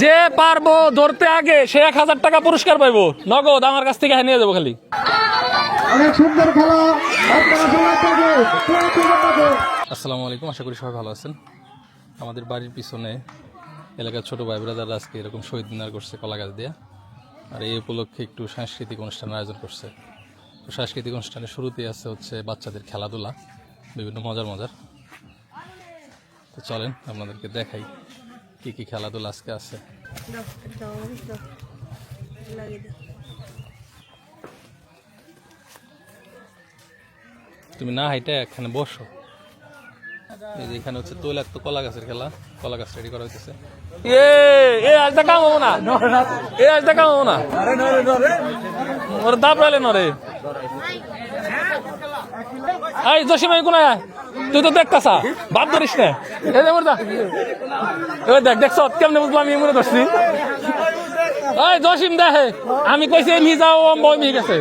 যে পারব ধরতে আগে সে এক হাজার টাকা পুরস্কার পাইবো। নগদ আমার কাছ থেকে নিয়ে যাব খালি। অনেক সুন্দর খেলা। আপনারা সবাই থেকে আপনাকে আসসালামু আলাইকুম আশা করি সবাই ভালো আছেন। আমাদের বাড়ির পিছনে এলাকার ছোট ভাই ব্রাদাররা আজকে এরকম শহীদ দিনার করছে কলা গাছ দিয়ে। আর এই উপলক্ষে একটু সাংস্কৃতিক অনুষ্ঠানের আয়োজন করছে। সাংস্কৃতিক অনুষ্ঠানের শুরুতেই আছে হচ্ছে বাচ্চাদের খেলাধুলা। বিভিন্ন মজার মজার। তো চলেন আপনাদেরকে দেখাই কি কি খেলাধুলা আজকে আছে। দাও দাও। দাও লাগিয়ে দাও তুমি না হাইটা এখানে বসো। এই যে এখানে হচ্ছে তৈলাক্ত কলা গাছের খেলা কলা গাছ রেডি করা হইতেছে। এ এ আজ দেখা হব না। এ আজ দেখা হব না। ওর রাইলে নরে এই জসিম কোনায় আয়। তুই তো দেখতাসা বাদ ধরিস না। এই যে মোরদা। এ দেখ, দেখছ, কেমনে বুঝলাম আমি মনে ধরছি। এই জসিম দেখে আমি কইছি এমনি যাও বই মিহি গেছে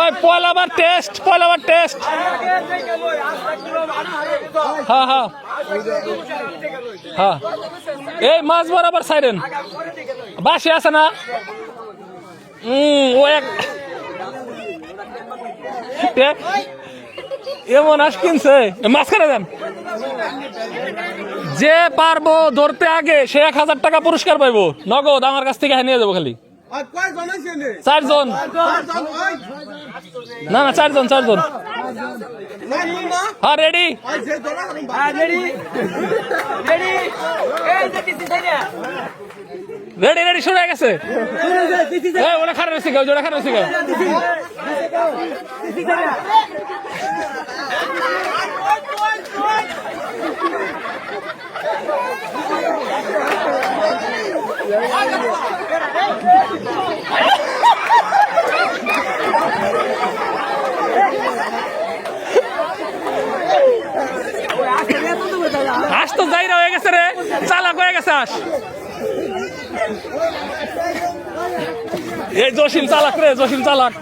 ওই পয়লাবার টেস্ট পয়লাবার টেস্ট হ্যাঁ হ্যাঁ হ্যাঁ এই মাছ বরাবর সাইরেন। বাসে আছে না? হুম ও এক এমন আস কিনছে। এ, মাঝখানে দেন। যে পারব ধরতে আগে সে এক হাজার টাকা পুরস্কার পাইবো। নগদ আমার কাছ থেকে নিয়ে যাব খালি। চারজন। না না চারজন চারজন। হ্যাঁ রেডি। রেডি। রেডি শুরু হয়ে গেছে। ওটা খারাপ কেউ। আস তো, যাইরা হয়ে গেছে রে। চালাক হয়ে গেছে, আস। এই জসিম চালাক রে, জসিম চালাক।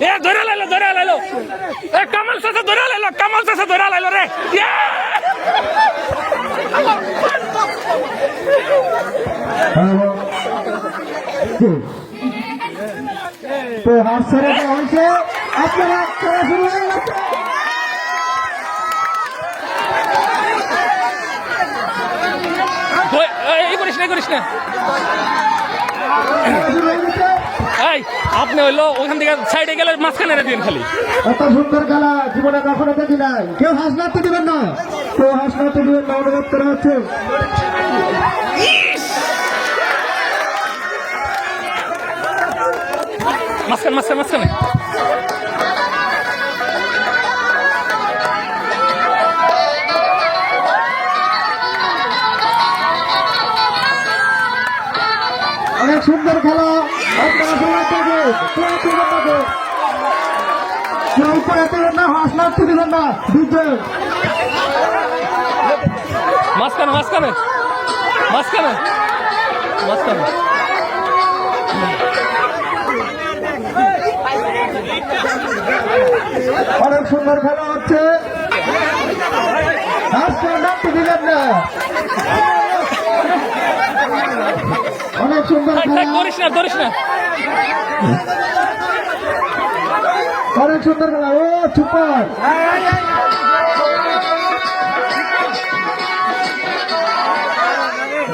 এ, ধরে লাইলো ধরে লাইলো। এ, কামাল চাচা ধরে লাইলো, কামাল চাচা ধরে লাইলো রে। ইয়ে! আপনারা শুরু হয়ে গেছে ধরে- এই, এই করিস না করিস না। এই আপনি হইল ওখান থেকে সাইডে গেলে মাঝখানে দিন খালি। এত সুন্দর খেলা জীবনে কখনো দেখি নাই। কেউ হাস নাড়তে দিবেন না। কেউ হাস নাড়তে দিবেন না অনুরোধ করা হচ্ছে। মাঝখানে মাঝখানে মাঝখানে। মাঝখানে মাঝখানে। মাঝখানে। মাঝখানে। অনেক সুন্দর খেলা হচ্ছে। হাসতে নাড়তে দিবেন না। অনেক সুন্দর করিস না করিস না। অনেক সুন্দর খেলা। ও সুপার।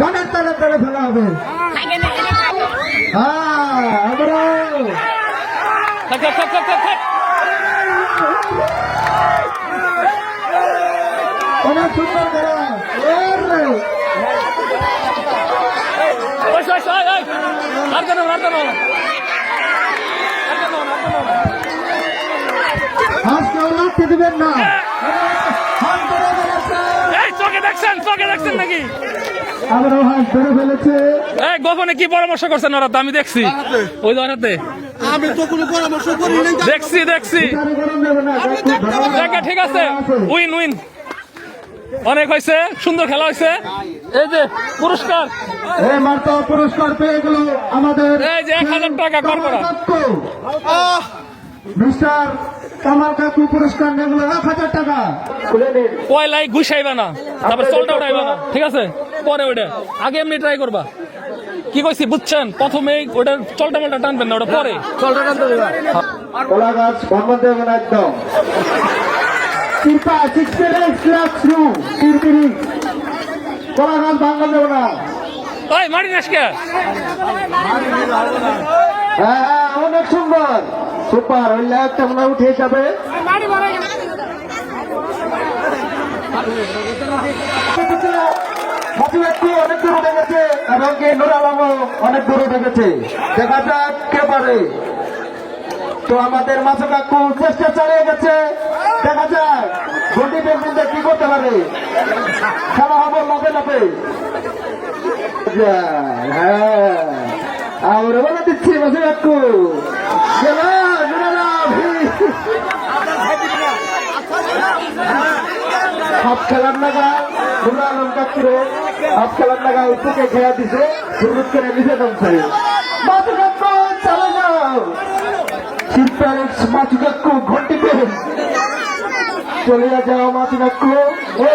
গানের তালে তালে খেলা হবে। হ্যাঁ অনেক সুন্দর খেলা ওরে ওই ওই ওই ওই আর কেন আর কেন আর কেন আর কেন হাত কেউ দিবেন না। নাকি? আমরাও হাত ধরে ফেলেছে। এই গোপনে কি পরামর্শ করছেন ওরা? তো আমি দেখছি। ওই ধরাতে আমি তো কোনো পরামর্শ করি নাই। দেখছি দেখছি। ঠিক আছে। Win win. অনেক হয়েছে সুন্দর খেলা হয়েছে। এই যে পুরস্কার। এই মাত্র পুরস্কার পেয়ে গেল আমাদের এই যে 1000 টাকা কর মিস্টার কামাল কাকু পুরস্কার নিয়ে গেল এক হাজার টাকা। খুলে নিন পয়লাই ঘুষাইবা না তারপর চলটা উঠাইবা না ঠিক আছে? পরে ওটা আগে এমনি ট্রাই করবা। কি কইছি বুঝছেন? প্রথমে ওটা চলটা মলটা টানবেন না ওটা পরে। কলা গাছ ভগবান দেবেন একদম কৃপা রু তিরপিরি কলা গাছ ভাঙা দেবে না। ওই মারি নাসকে হ্যাঁ হ্যাঁ অনেক সুন্দর। সুপার ওই একটা মনে উঠে যাবে। অনেক দূর গেছে এবং নুর আলমও অনেক দূর গেছে দেখা যাক কে পারে। তো আমাদের মাছ কাকু চেষ্টা চালিয়ে গেছে। দেখা যাক গন্ডি পেন্টিংটা কি করতে পারে? খেলা হবে লাভে লাভে হ্যাঁ আমরা দিচ্ছি মাছ কাকু। গেল সব খেলার সব খেলার খেয়া দিছে সুরুত করে চলে যাও। শিল্পালিক্স মাছ কাকু ঘন্টিতে চলে যাও মাছ কাকু এ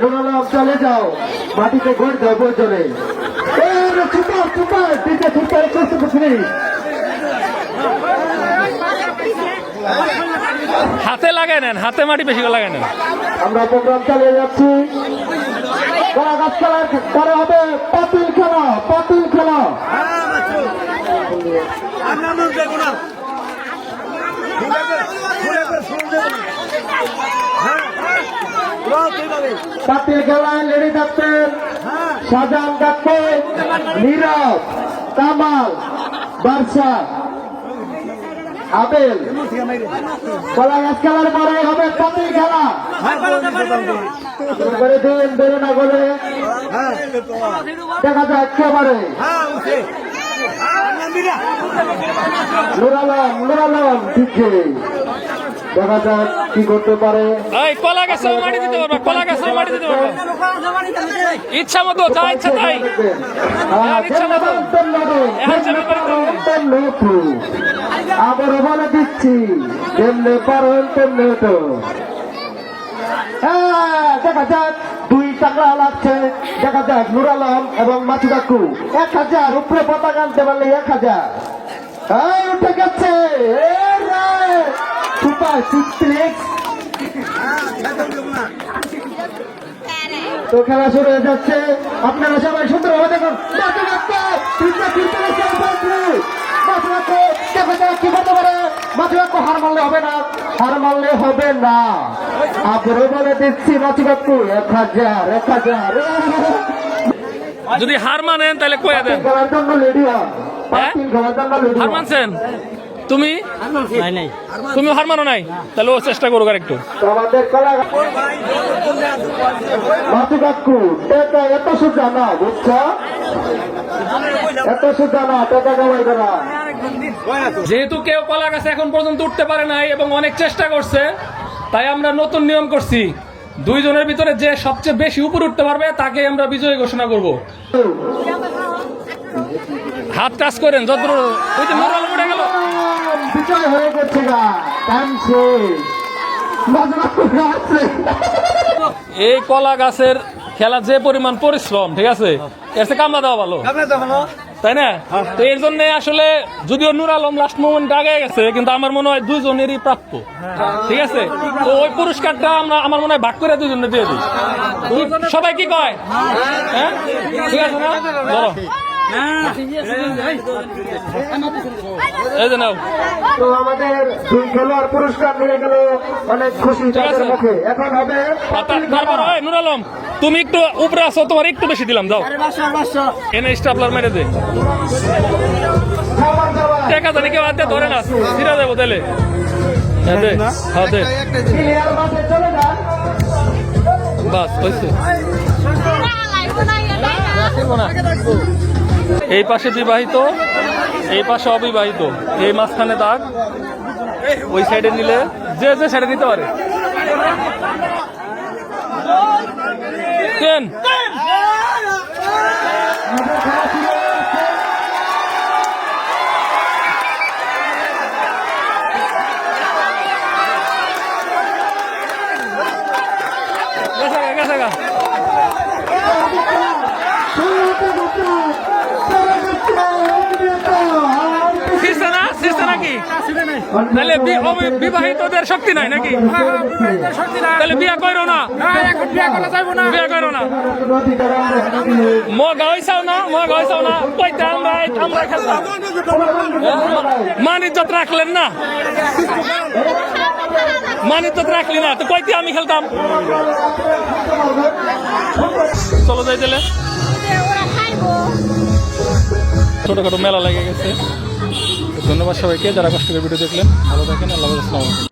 ডোনালাম চলে যাও। মাটিতে ঘর দাও বই সুপার সুপার দিতে সুপার করতে বুঝলি হাতে লাগাই নেন হাতে মাটি বেশি করে লাগাই নেন। আমরা প্রোগ্রাম চালিয়ে যাচ্ছি। কলা গাছ খেলার পরে হবে পাতিল খেলা পাতিল খেলা। পাতিল খেলায় লেডি থাকতেন শাহজাহান থাকবে নীরব কামাল বাদশা আবেল। কলা গাছ খেলার পরে হবে পাতিল খেলা। করে দিন বেরো না বলে দেখা যাক একেবারে দেখা যাক কি করতে পারে কলা গাছেও মাটি দিতে পারবা, কলা গাছেও মাটি দিতে পারবা। ইচ্ছা মতো, যা ইচ্ছা তাই। আবার বলে দিচ্ছি তেমনি পারেন তেমনি দেখা যাক। কাকু। তো খেলা শুরু হয়ে যাচ্ছে। আপনারা সবাই সুন্দরভাবে দেখুন। মাথা রাখতে, তিনটা তিনটা রেখে আসবে। মাথা রাখতে, দেখা যাক কি করতে পারে। মাথা হার মারলে হবে না। হার মারলে হবে না। আবারও বলে দিচ্ছি মাথা রাখতে এক হাজার এক হাজার। যদি হার মানেন তাহলে কয়ে দেন। হ্যাঁ? হার মানছেন? তুমি? তুমি হার মানো নাই? তাহলে ও চেষ্টা করুক আর একটু এত না বুঝছ? এত না টাকা কামাই করা। যেহেতু কেউ কলা গাছে এখন পর্যন্ত উঠতে পারে নাই এবং অনেক চেষ্টা করছে তাই আমরা নতুন নিয়ম করছি। দুইজনের ভিতরে যে সবচেয়ে বেশি উপরে উঠতে পারবে তাকে আমরা বিজয়ী ঘোষণা করব। হাত কাজ করেন যত ওই যে নুর উঠে গেল। বিজয় হয়ে গেছে টাইম শেষ। মাথু কাকু আসছে। এই কলা গাছের খেলা যে পরিমাণ পরিশ্রম ঠিক আছে? এর থেকে কামলা দেওয়া ভালো। তাই না? তো এর জন্য আসলে যদিও নুর আলম লাস্ট মোমেন্ট আগে গেছে কিন্তু আমার মনে হয় দুইজনেরই প্রাপ্য। ঠিক আছে? তো ওই পুরস্কারটা আমরা আমার মনে হয় ভাগ করে দুজনে দিয়ে দিই। সবাই কি কয়? হ্যাঁ? ঠিক আছে না? তো আমাদের দুই খেলোয়াড় পুরস্কার নিয়ে গেল অনেক খুশি তাদের মুখে। এখন হবে নুর আলম। তুমি একটু উপরে আসো তোমার একটু বেশি দিলাম যাও। এনে স্টাপলার মেরে দে। টাকা জানি কেউ হাতে ধরে না ফিরে যাব তাহলে। হ্যাঁ দে হ্যাঁ বাস হয়েছে। এই পাশে বিবাহিত এই পাশে অবিবাহিত। এই মাঝখানে দাগ। ওই সাইডে নিলে যে যে সাইডে নিতে পারে। টেন তাহলে বিবাহিতদের শক্তি নাই নাকি? তাহলে বিয়া করো না। বিয়া করো না। মগা হইছাও না মগা হইছাও না। কইতে আমরা আমরা খেলতাম। মান ইজ্জত রাখলেন না? মান ইজ্জত রাখলি না তো কইতে আমি খেলতাম। চলো যাই তাহলে। ছোটখাটো মেলা লেগে গেছে। ধন্যবাদ সবাইকে যারা কষ্ট করে ভিডিও দেখলেন। ভালো থাকেন আল্লাহ হাফেজ, আসসালামু আলাইকুম।